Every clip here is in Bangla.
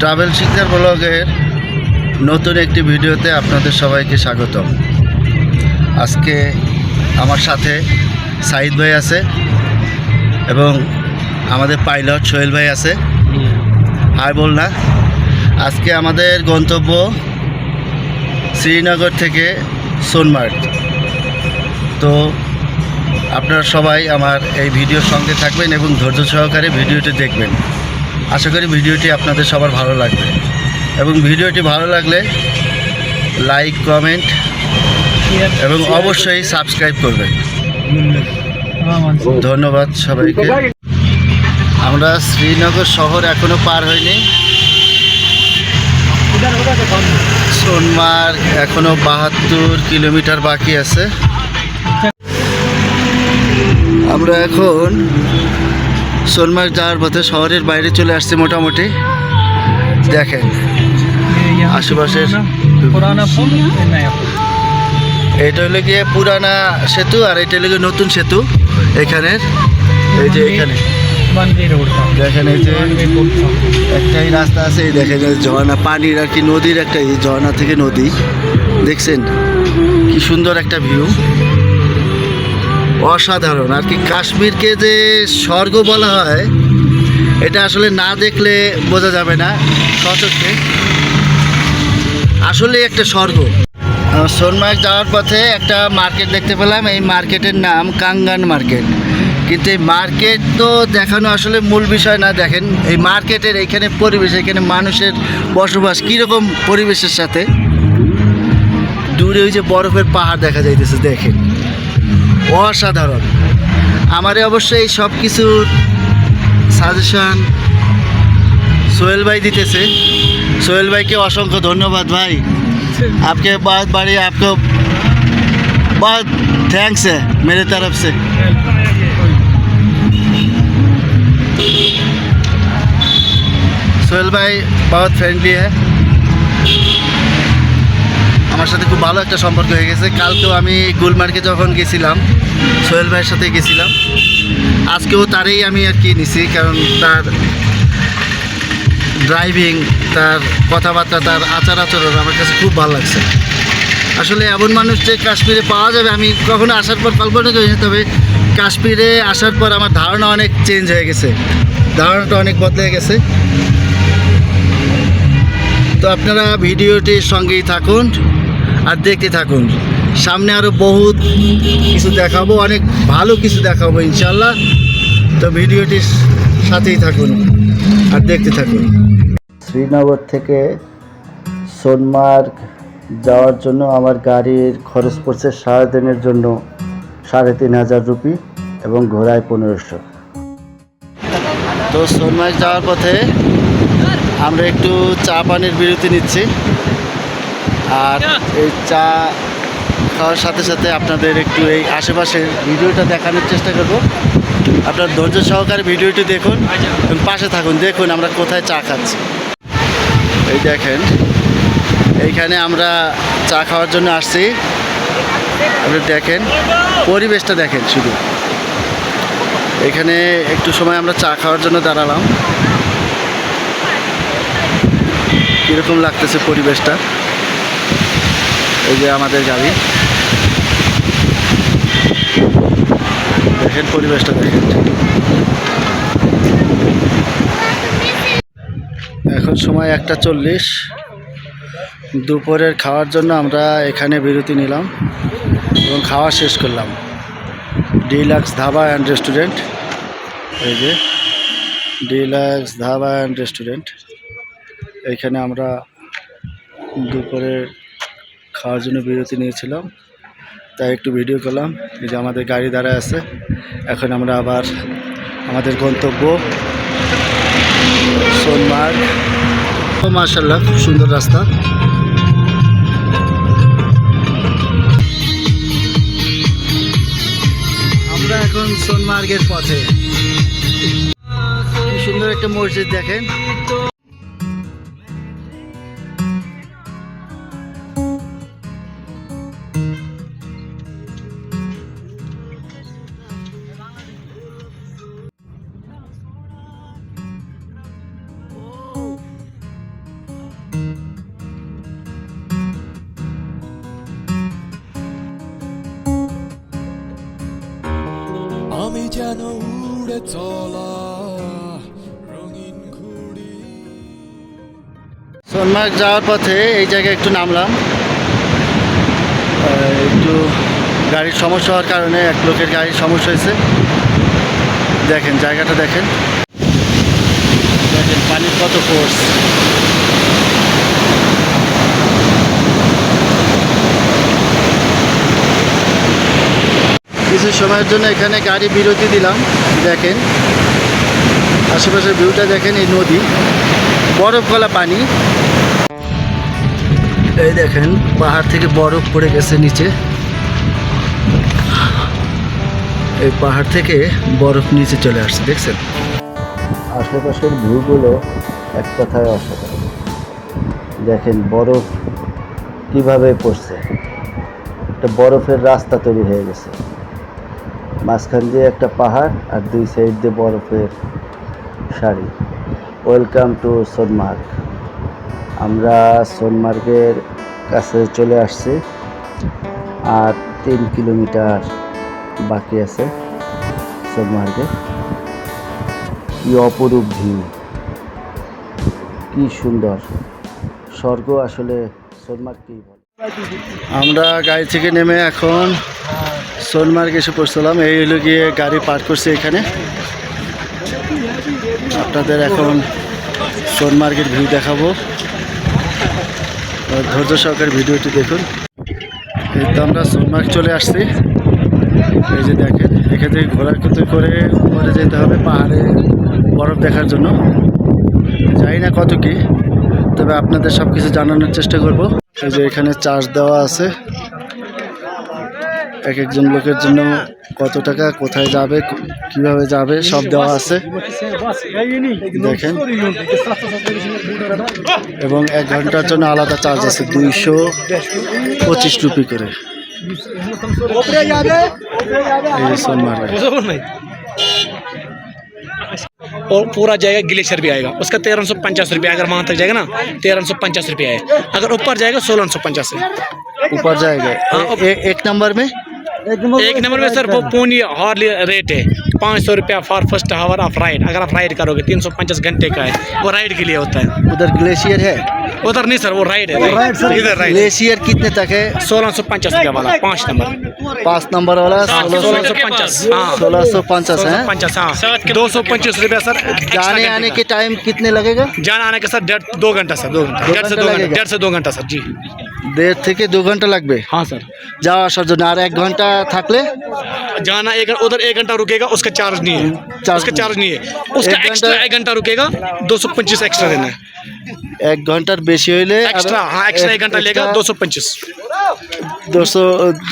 ট্রাভেল শিকদার ব্লগের নতুন একটি ভিডিওতে আপনাদের সবাইকে স্বাগতম। আজকে আমার সাথে সাইদ ভাই আছে এবং আমাদের পাইলট সোহেল ভাই আছে। হাই বল না। আজকে আমাদের গন্তব্য শ্রীনগর থেকে সোনমার্গ। তো আপনারা সবাই আমার এই ভিডিওর সঙ্গে থাকবেন এবং ধৈর্য সহকারে ভিডিওটি দেখবেন। আশা করি ভিডিওটি আপনাদের সবার ভালো লাগবে। এবং ভিডিওটি ভালো লাগলে লাইক, কমেন্ট এবং অবশ্যই সাবস্ক্রাইব করবেন। ধন্যবাদ সবাইকে। আমরা শ্রীনগর শহর এখনও পার হয়নি। সোনমার্গ এখনও বাহাত্তর কিলোমিটার বাকি আছে। আমরা এখন সোনমার্গ যাওয়ার পথে শহরের বাইরে চলে আসছে মোটামুটি। দেখেন আশেপাশের এটা হলো গিয়ে পুরানা সেতু আর এটা হলো নতুন সেতু এখানে। এই যে এখানে। দেখেন এই যে একটাই রাস্তা আছে এই দেখেন ঝর্ণা পানির আর কি নদীর একটা এই ঝর্ণা থেকে নদী। দেখছেন? কি সুন্দর একটা ভিউ অসাধারণ। আর কি কাশ্মীরকে যে স্বর্গ বলা হয়, এটা আসলে না দেখলে বোঝা যাবে না। সচক্ষে। আসলে একটা স্বর্গ। সোনমার্গ যাওয়ার পথে একটা মার্কেট দেখতে পেলাম। এই মার্কেটের নাম কাঙ্গান মার্কেট। কিন্তু এই মার্কেট তো দেখানো আসলে মূল বিষয় না, দেখেন। এই মার্কেটের এইখানে পরিবেশ এখানে মানুষের বসবাস কীরকম পরিবেশের সাথে? দূরে ওই যে বরফের পাহাড় দেখা যাইতেছে, দেখেন। অসাধারণ আমারে অবশ্যই এই সব কিছুর সাজেশন সোহেল ভাই দিতেছে সোহেল ভাইকে অসংখ্য ধন্যবাদ ভাই आपके बहुत बड़ी आपको बहुत थैंक्स है मेरे तरफ से সোহেল ভাই বহুত ফ্রেন্ডলি হ্যাঁ আমার সাথে খুব ভালো একটা সম্পর্ক হয়ে গেছে। কালকেও আমি গুলমার্গে যখন গেছিলাম, সোহেল ভাইয়ের সাথে গেছিলাম। আজকেও তারই আমি আর কি নিছি, কারণ তার ড্রাইভিং তার কথাবার্তা, তার আচার আচরণ আমার কাছে খুব ভালো লাগছে। আসলে এমন মানুষ যে কাশ্মীরে পাওয়া যাবে, আমি কখনো আসার পর কল্পনা করিনি তবে কাশ্মীরে আসার পর আমার ধারণা অনেক চেঞ্জ হয়ে গেছে। ধারণাটা অনেক বদলে গেছে। তো আপনারা ভিডিওটির সঙ্গেই থাকুন। আর দেখতে থাকুন। সামনে আরও বহুত কিছু দেখাবো, অনেক ভালো কিছু দেখাবো ইনশাল্লাহ। তো ভিডিওটির সাথেই থাকুন আর দেখতে থাকুন। শ্রীনগর থেকে সোনমার্গ যাওয়ার জন্য আমার গাড়ির খরচ পড়ছে সারাদিনের জন্য সাড়ে তিন হাজার রুপি এবং ঘোড়ায় পনেরোশো। তো সোনমার্গ যাওয়ার পথে আমরা একটু চা পানির বিরতি নিচ্ছি। আর এই চা খাওয়ার সাথে সাথে আপনাদের একটু এই আশেপাশের ভিডিওটা দেখানোর চেষ্টা করব। আপনার ধৈর্য সহকারে ভিডিওটি দেখুন এবং পাশে থাকুন, দেখুন আমরা কোথায় চা খাচ্ছি। এই দেখেন, এইখানে আমরা চা খাওয়ার জন্য আসছি। আপনি দেখেন, পরিবেশটা দেখেন শুধু। এখানে একটু সময় আমরা চা খাওয়ার জন্য দাঁড়ালাম। কীরকম লাগতেছে পরিবেশটা? এই যে আমাদের গাড়ি। দেখেন পরিবেশটা, দেখেন। এখন সময় একটা চল্লিশ। দুপুরের খাওয়ার জন্য আমরা এখানে বিরতি নিলাম এবং খাওয়া শেষ করলাম। Deluxe dhaba and restaurant. এই যে ডিলাক্স ধাবা অ্যান্ড রেস্টুরেন্ট। এইখানে আমরা দুপুরের খাওয়ার জন্য বিরতি নিয়েছিলাম, তাই একটু ভিডিও করলাম, এই যে আমাদের গাড়ি দাঁড়ায় আছে। এখন আমরা আবার আমাদের গন্তব্য সোনমার্গ মার্শাল্লাহ খুব সুন্দর রাস্তা। আমরা এখন সোনমার্গের পথে। সুন্দর একটা মসজিদ দেখেন। সোনমার্গ যাওয়ার পথে এই জায়গায় একটু নামলাম। একটু গাড়ির সমস্যা হওয়ার কারণে এক লোকের গাড়ির সমস্যা হয়েছে। দেখেন, জায়গাটা দেখেন। দেখেন, পানির কত ফোর্স কিছু সময়ের জন্য এখানে গাড়ি বিরতি দিলাম, দেখেন। আশেপাশের ভিউটা দেখেন এই নদী বরফ গলা পানি। এই দেখেন, পাহাড় থেকে বরফ পড়ে গেছে নিচে। এই পাহাড় থেকে বরফ নিচে চলে আসছে, দেখছেন? আশেপাশের ভিউগুলো এক কথায় অসাধারণ। দেখেন বরফ কীভাবে পড়ছে। একটা বরফের রাস্তা তৈরি হয়ে গেছে। মাঝখান দিয়ে একটা পাহাড় আর দুই সাইড দিয়ে বরফের সারি। ওয়েলকাম টু সোনমার্গ আমরা সোনমার্গের কাছে চলে আসছি। আর তিন কিলোমিটার বাকি আছে সোনমার্গে কি অপরূপ ভিউ কি সুন্দর। স্বর্গ আসলে সোনমার্গকেই বলে। আমরা গাড়ি থেকে নেমে এখন সোনমার্গ এসে পড়ছিলাম এই হলো গিয়ে গাড়ি পার্ক করছে এখানে। আপনাদের এখন সোনমার্গের ভিউ দেখাবো। ধৈর্য সহকারে ভিডিওটি দেখুন। এই তো আমরা সোনমার্গ চলে আসছি। এই যে দেখেন, এখান থেকে ঘোরার করতে করে উপরে যেতে হবে পাহাড়ে বরফ দেখার জন্য। জানি না কত কি, তবে আপনাদের সব কিছু জানানোর চেষ্টা করব। এই যে এখানে চার্জ দেওয়া আছে। এক একজন লোকের জন্য কত টাকা কোথায় যাবে কিভাবে যাবে সব দেওয়া আছে দেখেন এবং এক ঘন্টার জন্য আলাদা চার্জ আছে দুইশো পঁচিশ রুপি করে এই যে সোনমার্গে और पूरा जाएगा ग्लेशियर भी आएगा उसका तेरह सौ पचास रुपया अगर वहाँ तक जाएगा ना तेरह सौ पचास रुपया है अगर ऊपर जाएगा सोलह सौ पचास ऊपर जाएगा ए, ए, एक नंबर में एक नंबर में सर वो पूनी हॉर्ली रेट है। पाँच सौ रुपया for first hour of ride अगर आप राइड करोगे तीन सौ पचास घंटे का है वो राइड के लिए होता है उधर ग्लेशियर है उधर नहीं सर वो राइड है इधर राइड ग्लेशियर कितने तक है सोलह सौ पचास रुपया वाला पाँच नंबर पाँच नंबर वाला सोलह सोलह सौ पचास हाँ सोलह सौ पचास है पचास हाँ दो सौ पच्चीस रुपया सर extra जाने घंटे आने का। के टाइम कितने लगेगा जाना आने का सर डेढ़ दो घंटा सर दो घंटा दो डेढ़ से घंटा दो घंटा लगेगा? डेढ़ से दो घंटा सर जी দেড় থেকে দু ঘন্টা লাগবে हाँ सर যাওয়া আসার জন্য আর এক ঘন্টা থাকলে जाना एक उधर एक घंटा रुकेगा उसका चार्ज नहीं है। चार्ज उसका चार्ज नहीं है। उसका एक्स्ट्रा एक घंटा रुकेगा दो सौ पच्चीस एक्स्ट्रा देना है। एक घंटा बेची हुई एक्स्ट्रा हाँ एक्स्ट्रा एक घंटा लेगा दो सौ पच्चीस। दो सौ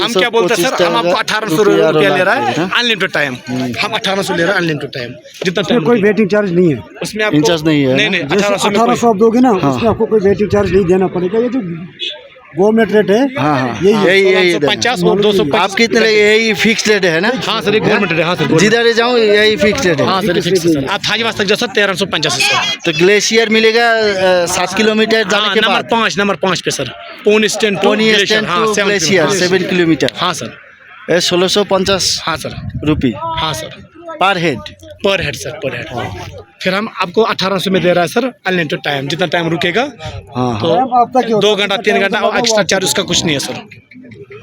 हम क्या बोलते हैं सर हम आपको अठारह सौ रुपया ले रहा है अनलिमिटेड हाँ? टाइम हम्म। हम अठारह सौ ले रहे हैं अनलिमिटेड टाइम जितना टाइम कोई वेटिंग चार्ज नहीं है। उसमें चार्ज नहीं है नहीं नहीं अठारह सौ आप दोगे ना हाँ। उसमें आपको कोई वेटिंग चार्ज नहीं देना पड़ेगा ये जो गवर्नमेंट रेट है। हाँ, हाँ। यही यही पचास और दो सौ आप कितने यही फिक्स रेट है ना? हाँ सर गवर्नमेंट रेट हाँ। सर जिधर जाऊँ यही फिक्स रेट है। हाँ सर फिक्स हाँ, सर आप तक जा सकते तेरह सौ पचास। तो ग्लेशियर मिलेगा सात किलोमीटर हाँ, नंबर पाँच नंबर पाँच पे sir. Pony stand pony stand glacier seven kilometre हाँ सर। सोलह सौ पचास हाँ सर। रुपी। हाँ sir. Per head? Per head sir per head. फिर हम आपको अठारह सौ में दे रहा है सर अनलिमिटेड टाइम जितना टाइम रुकेगा हाँ तो आपका क्या होता दो घंटा तीन घंटा और एक्स्ट्रा चार्ज उसका कुछ नहीं है सर।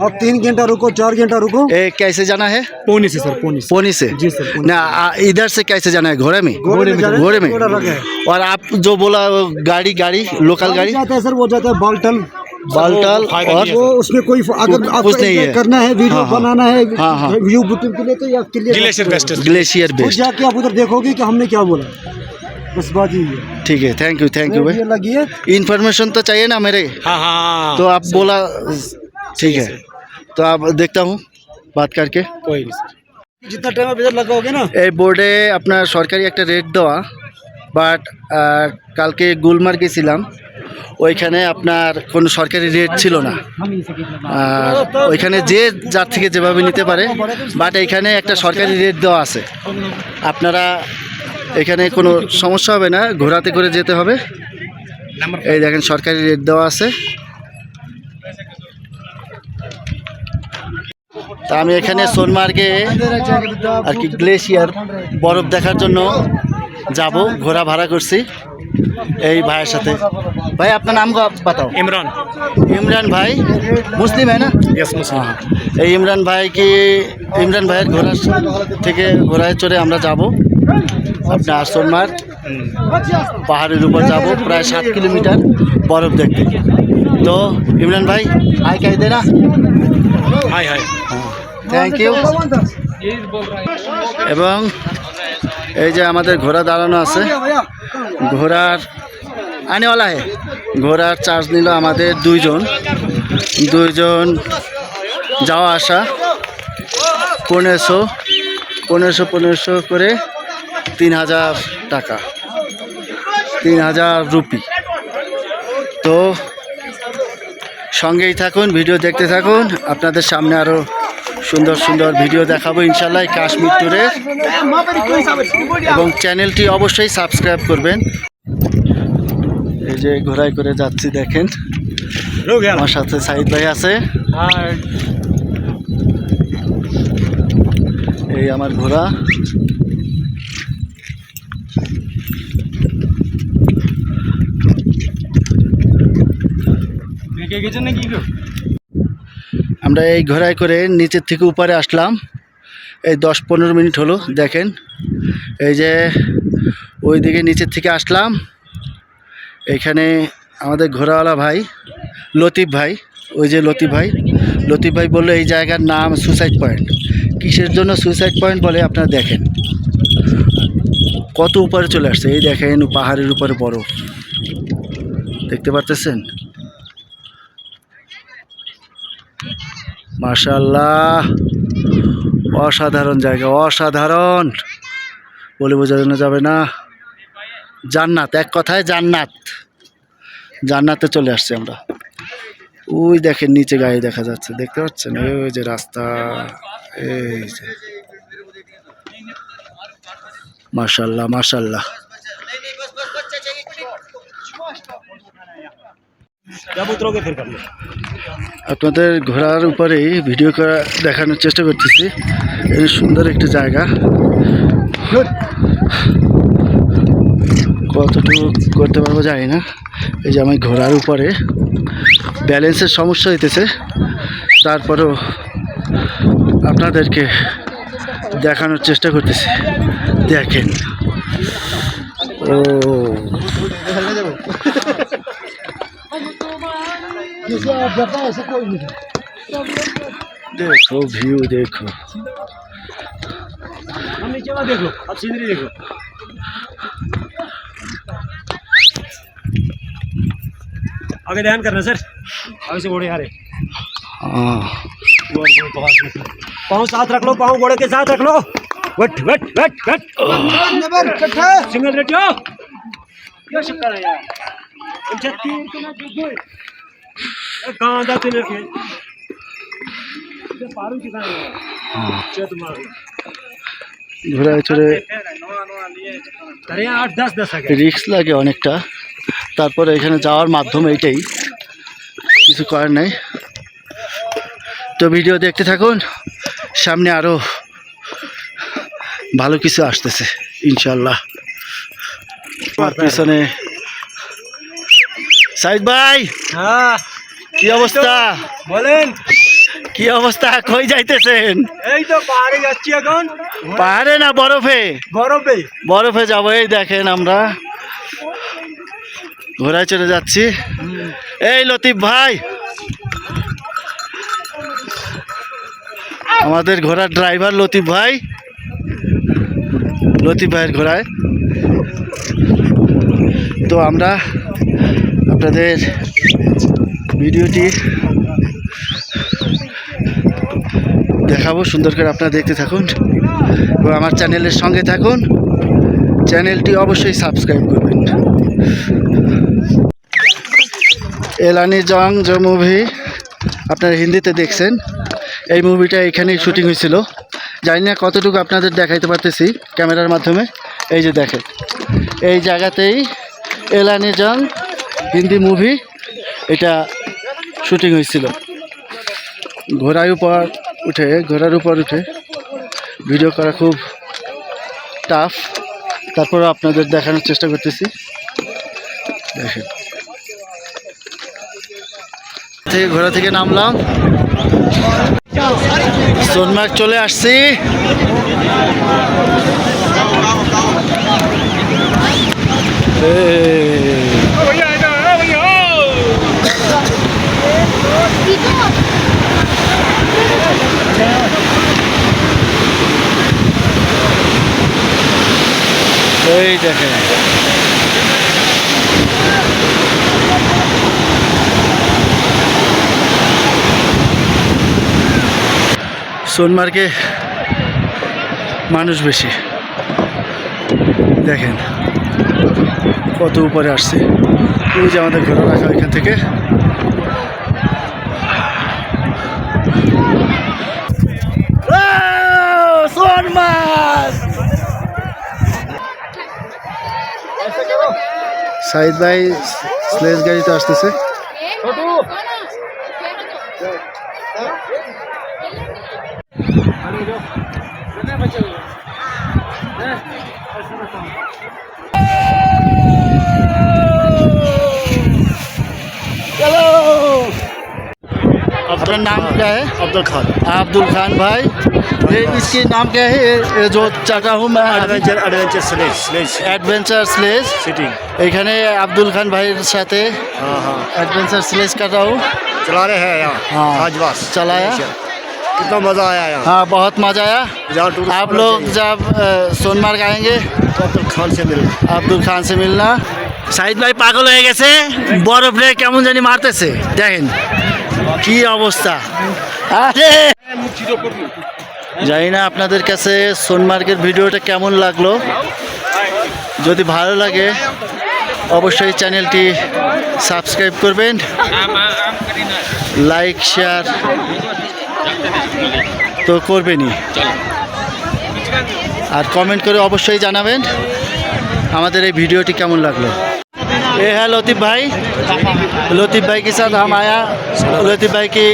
आप तीन घंटा रुको चार घंटा रुको। ए कैसे जाना है? पोनी से सर पोनी से। पोनी से? जी सर, पोनी ना इधर से कैसे जाना है? घोड़े में? घोड़े में घोड़े में। है। और आप जो बोला गाड़ी गाड़ी लोकल गाड़ी? जाता है सर वो जाता है बाल्टन। बाल्टल फायदा और नहीं वो उसमें कोई अगर कुछ आपको नहीं है। करना है वीडियो हाँ, हाँ। बनाना है हाँ, हाँ। व्यू बुकिंग के लिए तो या क्लियर ग्लेशियर बेस्ट है ग्लेशियर खुद बेस्ट जाके आप उधर देखोगे कि हमने क्या बोला बस बात यही है ठीक है थैंक यू थैंक यू ये भाई लगी है इन्फॉर्मेशन तो चाहिए ना मेरे हाँ हाँ तो आप बोला ठीक है तो आप देखता हूँ बात करके कोई नहीं सर जितना टाइम आप इधर लगाओगे ना এই বোর্ডে আপনার সরকারি একটা রেট দেওয়া বাট কালকে গুলমার্গ গেছিলাম। ওইখানে আপনার কোনো সরকারি রেট ছিল না। আর ওইখানে যে যার থেকে যেভাবে নিতে পারে, বাট এখানে একটা সরকারি রেট দেওয়া আছে। আপনারা এখানে কোনো সমস্যা হবে না, ঘোরাতে করে যেতে হবে। এই দেখেন, সরকারি রেট দেওয়া আছে। তা আমি এখানে সোনমার্গে আর কি গ্লেশিয়ার বরফ দেখার জন্য যাব ঘোরা ভাড়া করছি এই ভাইয়ের সাথে। ভাই আপনার নাম বাতাও ইমরান। ইমরান ভাই মুসলিম হ্যাঁ না? এই ইমরান ভাই কি ইমরান ভাইয়ের ঘোড়ার থেকে ঘোড়ায় চড়ে আমরা যাব। আপনার আসনমার পাহাড়ের উপর যাব প্রায় সাত কিলোমিটার বরফ দেখতে। তো ইমরান ভাই আয় কে দে না। হাই হ্যাঁ থ্যাংক ইউ এবং এই যে আমাদের ঘোড়া দাঁড়ানো আছে। ঘোড়ার আনেওয়ালা হে। ঘোড়ার চার্জ নিল আমাদের দুইজন। দুইজন যাওয়া আসা। পনেরোশো পনেরোশো পনেরোশো করে তিন হাজার টাকা। তিন হাজার রুপি। তো সঙ্গেই থাকুন, ভিডিও দেখতে থাকুন। আপনাদের সামনে আরও সুন্দর সুন্দর ভিডিও দেখাবো ইনশাল্লাহ কাশ্মীর ট্যুরের এবং চ্যানেলটি অবশ্যই সাবস্ক্রাইব করবেন। এই যে ঘোড়ায় করে যাচ্ছি, দেখেন। আমার সাথে সাইদ ভাই আছে। এই আমার ঘোড়া। আমরা এই ঘোড়ায় করে নিচের থেকে উপরে আসলাম। এই দশ পনেরো মিনিট হলো, দেখেন। এই যে ওইদিকে নিচের থেকে আসলাম। এখানে আমাদের ঘোড়াওয়ালা ভাই, লতিফ ভাই, ওই যে লতিফ ভাই। লতিফ ভাই বলল, এই জায়গার নাম সুসাইড পয়েন্ট। কিসের জন্য সুইসাইড পয়েন্ট বলে আপনারা দেখেন। কত উপরে চলে আসছে, এই দেখেন, পাহাড়ের উপরে বরফ। দেখতে পারতেছেন? মাশাল্লাহ অসাধারণ জায়গা, অসাধারণ। বলে বোঝানো যাবে না। জান্নাত, এক কথায় জান্নাত। জান্নাতে চলে আসছি আমরা। ওই দেখেন নিচে গায়ে দেখা যাচ্ছে, দেখতে পাচ্ছেন? ওই যে রাস্তা, এই যে। আপনাদের ঘোরার উপরেই ভিডিও করা দেখানোর চেষ্টা করতেছি। এই সুন্দর একটি জায়গা। কতটুকু করতে পারব জানি না। এই যে আমি ঘোরার উপরে ব্যালেন্সের সমস্যা হইতেছে। তারপরেও আপনাদেরকে দেখানোর চেষ্টা করতেছি। দেখেন। ও। देखो व्यू देखो। देखो? अब देखो। आगे ध्यान करना सर। आगे से घोड़े आ रहे हाँ पाँव साथ रख लो पाँव घोड़े के साथ रख लो। What what what what single rate हो। क्या शक्कर है यार? कहाँ था तूने के पारू की कहाँ चल तुम्हारा ঘোড়ায় চড়ে अरे आठ दस दस आ गए রিক্স লাগে অনেকটা তারপরে এখানে যাওয়ার মাধ্যম এইটাই কিছু করার নাই তো ভিডিও দেখতে থাকুন সামনে আরও ভালো কিছু আসতেছে ইনশাল্লাহ আমার পিছনে সাইদ ভাই हाँ কি অবস্থা? বলেন। কি অবস্থা? কই যাইতেছেন? এই তো পাহাড়ে যাচ্ছি এখন। পাহাড়ে না বরফে? বরফে। বরফে যাব এই দেখেন আমরা। ঘোড়ায় চলে যাচ্ছি। এই লতিফ ভাই। আমাদের ঘোড়ার ড্রাইভার লতিফ ভাই। লতিফ ভাইয়ের ঘোড়ায়। তো আমরা আপনাদের ভিডিওটি দেখাবো, সুন্দর করে আপনারা দেখতে থাকুন এবং আমার চ্যানেলের সঙ্গে থাকুন। চ্যানেলটি অবশ্যই সাবস্ক্রাইব করবেন। এলানি জং যে মুভি, আপনারা হিন্দিতে দেখছেন। এই মুভিটা এখানেই শুটিং হয়েছিল। জানি না কতটুকু আপনাদের দেখাইতে পারতেছি ক্যামেরার মাধ্যমে। এই যে দেখেন, এই জায়গাতেই এলানি জং হিন্দি মুভি এটা শুটিং হয়েছিল। ঘোড়ার উপর উঠে, ঘোড়ার উপর উঠে ভিডিও করা খুব টাফ তারপরে আপনাদের দেখানোর চেষ্টা করতেছি। দেখেন। থেকে ঘোড়া থেকে নামলাম। সোনমার্গ চলে আসছি। এই। এই দেখেন। সোনমার্গে মানুষ বেশি। দেখেন কত উপরে আসছে। ওই যে আমাদের ঘোরা রাখা এখান থেকে। সোনমার্গ সাইদ ভাই স্লেজ গাড়িতে আসতেছে। अपना नाम क्या है अब्दुल खान अब्दुल खान भाई ये इसके नाम क्या है ये- ये जो चाहता हूँ मैं adventure adventure sledge sledge adventure sledge sitting এখানে আব্দুল খান ভাইয়ের সাথে हाँ हाँ एडवेंचर स्लेज कर रहा हूँ चला रहे हैं यहाँ हाँ। आज बस चलाया? कितना मजा आया यहाँ हाँ बहुत मज़ा आया जहाँ टूर आप लोग जब अ, सोनमार्ग आएंगे अब्दुल खान से मिलना আব্দুল খান সে মিলনা সাইদ ভাই পাগল হয়ে গেছে বরফে কেমন জানি মারতেছে দেখেন কি অবস্থা? জানি না আপনাদের কাছে সোনমার্গের ভিডিওটা কেমন লাগল। যদি ভালো লাগে অবশ্যই চ্যানেলটি সাবস্ক্রাইব করবেন। লাইক শেয়ার তো করবেনই। আর কমেন্ট করে অবশ্যই জানাবেন আমাদের এই ভিডিওটি কেমন লাগল। ये है लतीफ़ भाई लतीफ़ भाई के साथ हम आया लतीफ़ भाई की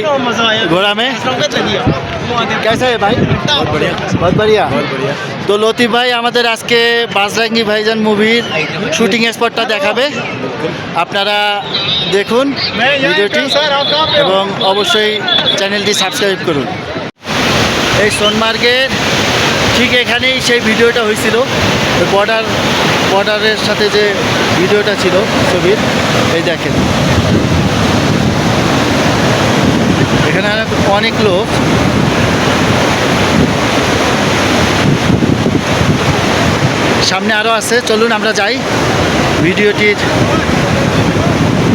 घोड़ा में कैसा है भाई बहुत बढ़िया बहुत बढ़िया তো লতিফ ভাই আমাদের আজকে বাজরাঙ্গি ভাইজান মুভির শুটিং স্পটটা দেখাবে আপনারা দেখুন ভিডিওটি এবং অবশ্যই চ্যানেলটি সাবস্ক্রাইব করুন এই সোনমার্গের ঠিক এখানেই সেই ভিডিওটা হয়েছিল বর্ডার বর্ডারের সাথে যে ভিডিওটা ছিল ছবির, এই দেখেন। এখানে অনেক লোক। সামনে আরও আছে, চলুন আমরা যাই। ভিডিওটির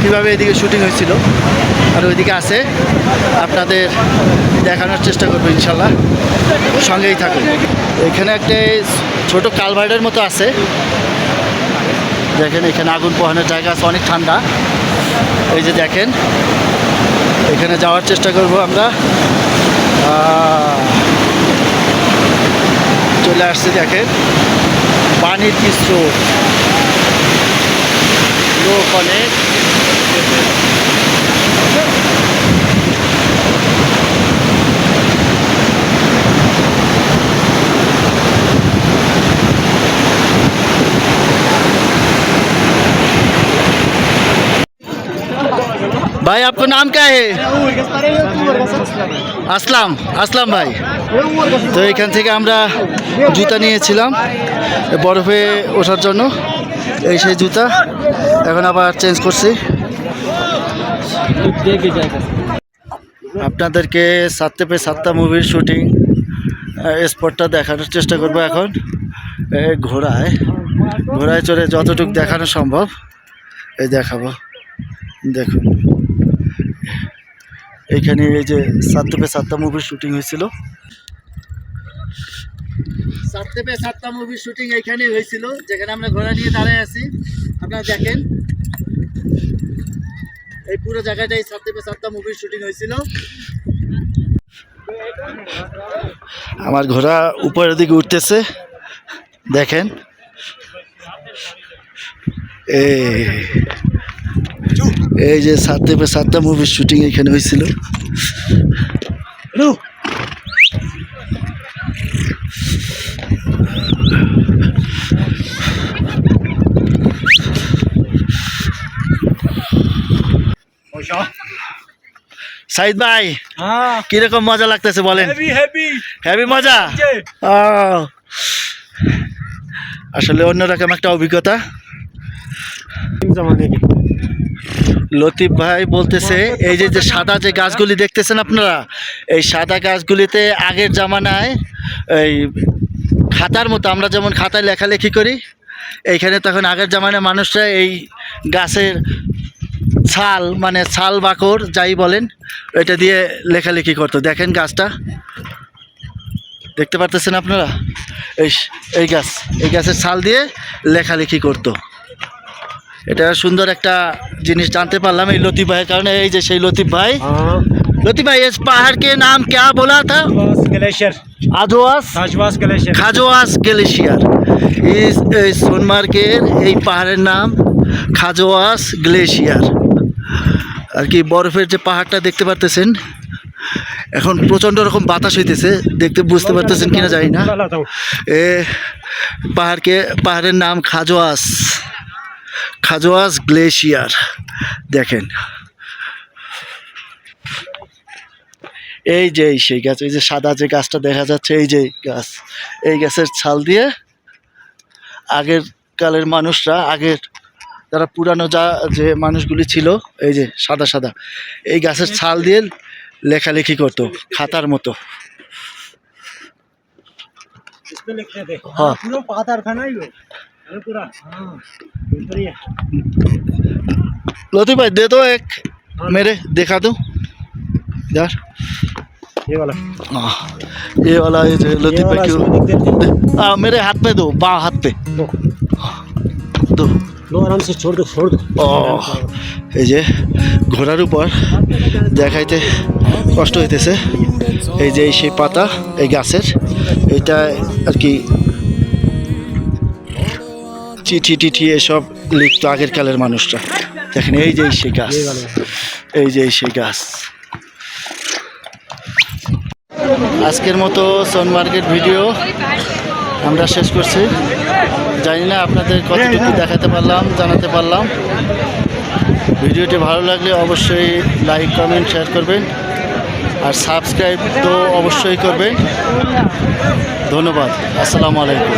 কীভাবে এদিকে শুটিং হয়েছিল, আর ওইদিকে আছে। আপনাদের দেখানোর চেষ্টা করব, ইনশাল্লাহ। সঙ্গেই থাকুন। এখানে একটা ছোট কালভার্টের মতো আছে। দেখেন, এখানে আগুন পোহানোর জায়গা আছে, অনেক ঠান্ডা। এই যে দেখেন, এখানে যাওয়ার চেষ্টা করব আমরা। চলে আসছে, দেখেন। পানির কি লোক অনেক। भाई आपका नाम क्या है আসলাম আসলাম ভাই তো এখান থেকে আমরা জুতা নিয়েছিলাম বরফে ওঠার জন্য এই সেই জুতা এখন আবার চেঞ্জ করছি আপনাদেরকে সাততে পে সাতটা মুভির শুটিং স্পটটা দেখানোর চেষ্টা করবো এখন এ, ঘোড়ায় ঘোড়ায় চড়ে যতটুকু দেখানো সম্ভব এই দেখাবো দেখুন এখানে এই যে সাতটা পে সাতটা মুভির শুটিং হয়েছিল। সাতটা পে সাতটা মুভির শুটিং এখানেই হয়েছিল। যেখানে আমরা ঘোড়া নিয়ে দাঁড়ায় আছি। আপনারা দেখেন। এই পুরো জায়গাটাই সাতটা পে সাতটা মুভির শুটিং হয়েছিল। আমার ঘোড়া উপরের দিকে উঠতেছে। দেখেন। এই এই যে সাতে সাতটা মুভির শুটিং এখানে হয়েছিল। সাইদ ভাই কীরকম মজা লাগতেছে বলেন? হ্যাভি মজা? আসলে অন্যরকম একটা অভিজ্ঞতা। লতিফ ভাই বলতেছে এই যে যে সাদা যে গাছগুলি দেখতেছেন আপনারা এই সাদা গাছগুলিতে আগের জামানায় এই খাতার মতো আমরা যেমন খাতায় লেখালেখি করি এইখানে তখন আগের জামানায় মানুষরা এই গাছের ছাল মানে ছাল বাকর যাই বলেন ওইটা দিয়ে লেখালেখি করতো। দেখেন গাছটা। দেখতে পারতেছেন আপনারা? এই এই গাছ এই গাছের ছাল দিয়ে লেখালেখি করতো। এটা সুন্দর একটা জিনিস জানতে পারলাম এই লতিফ ভাইয়ের কারণে এই যে সেই লতিফ ভাই हाँ लतीफ भाई इस पहाड़ के नाम क्या बोला था खाजवास ग्लेशियर आजोआस खाजवास ग्लेशियर খাজোয়াস গ্লেশিয়ার এই এই সোনমার্গের এই পাহাড়ের নাম খাজোয়াস গ্লেশিয়ার আর কি বরফের যে পাহাড়টা দেখতে পারতেছেন এখন প্রচণ্ড রকম বাতাস হইতেছে দেখতে বুঝতে পারতেছেন কিনা জানি না लाता हूँ এ পাহাড়কে পাহাড়ের নাম খাজোয়াস খাজোয়াস গ্লেশিয়ার। দেখেন। এই যে এই সেই গাছ এই যে সাদা যে গাছটা দেখা যাচ্ছে এই যে গাছ এই গাছের ছাল দিয়ে আগের কালের মানুষরা আগের যারা পুরানো যা যে মানুষগুলি ছিল এই যে সাদা সাদা এই গাছের ছাল দিয়ে লেখালেখি করতো খাতার মতো। इस पे लिखते थे हाँ। पूरा पाथर था ना ये अरे पूरा हाँ ऊपर ही है लतीफ भाई दे दो एक मेरे दिखा दो यार ये वाला आह, ये वाला ये जो लतीफ भाई वाला क्यों इसमें लिख देते हैं। दे- आ, मेरे हाथ पे दो बाँ हाथ पे लो दो लो आराम से छोड़ दो छोड़ दो ও এই যে ঘোড়ার উপর দেখাইতে কষ্ট হইতেছে এই যে এই সেই পাতা এই গাছের এটা আর কি চিঠি টিঠি এসব লিখতো আগের কালের মানুষরা। দেখেন, এই যে সেই গাছ, এই যে সেই গাছ। আজকের মতো সোনমার্গের ভিডিও আমরা শেষ করছি। জানি না আপনাদের কতটুকু দেখাতে পারলাম, জানাতে পারলাম। ভিডিওটি ভালো লাগলে অবশ্যই লাইক, কমেন্ট, শেয়ার করবেন। আর সাবস্ক্রাইব তো অবশ্যই করবেন। ধন্যবাদ। আসসালামু আলাইকুম।